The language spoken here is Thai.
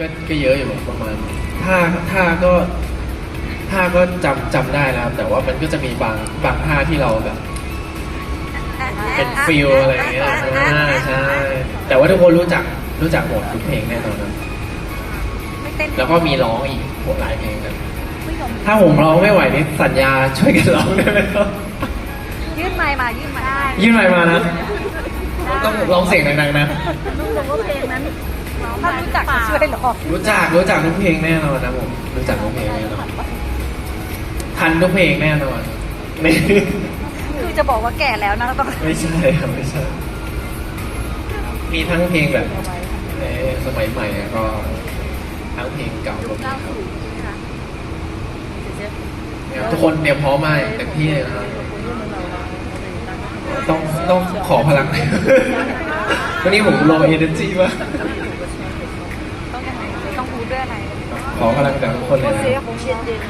ก็ก็เยอะอยู่ประมาณท่าท่าก็ท่าก็จำจำได้นะครับ แต่ว่ามันก็จะมีบางบางท่าที่เราแบบ เป็นฟิลอะไรอย่างเงี้ยอ่าใช่ แต่ว่าทุกคนรู้จักรู้จักหมดทุกเพลงแน่นอนนะไม่เต้นแล้วก็มีร้องอีกหมดหลายเพลงนะถ้าผมร้องไม่ไหวนี่สัญญาช่วยกันร้องได้ไหมครับยื่นไมค์มายื่นไมค์ได้ยื่นอะไรมานะ ต้องร้องเสียงดังๆนะรู้สึกว่าเพลงนั้น ถ้ารู้จักก็ช่วยร้องรู้จักรู้จักทุกเพลงแน่นอนนะผมรู้จักทุกเพลงแน่นอนทันทุกเพลงแน่นอนไม่คือจะบอกว่าแก่แล้วนะเราต้องไม่ใช่ครับไม่ใช่มีทั้งเพลงแบบเอ่อสมัยใหม่แล้วก็ทั้งเพลงเก่าก็มีครับเนี่ยทุกคนเตรียมพร้อมมาอย่างเต็มที่เลยนะครับต้องต้องขอพลังวันนี้ผมโลเอเนจีมาก ต้องยังไงต้องรู้ ด้วยอะไรขอพลังจากทุกคนเลยนะเสียผมเชียนเย็น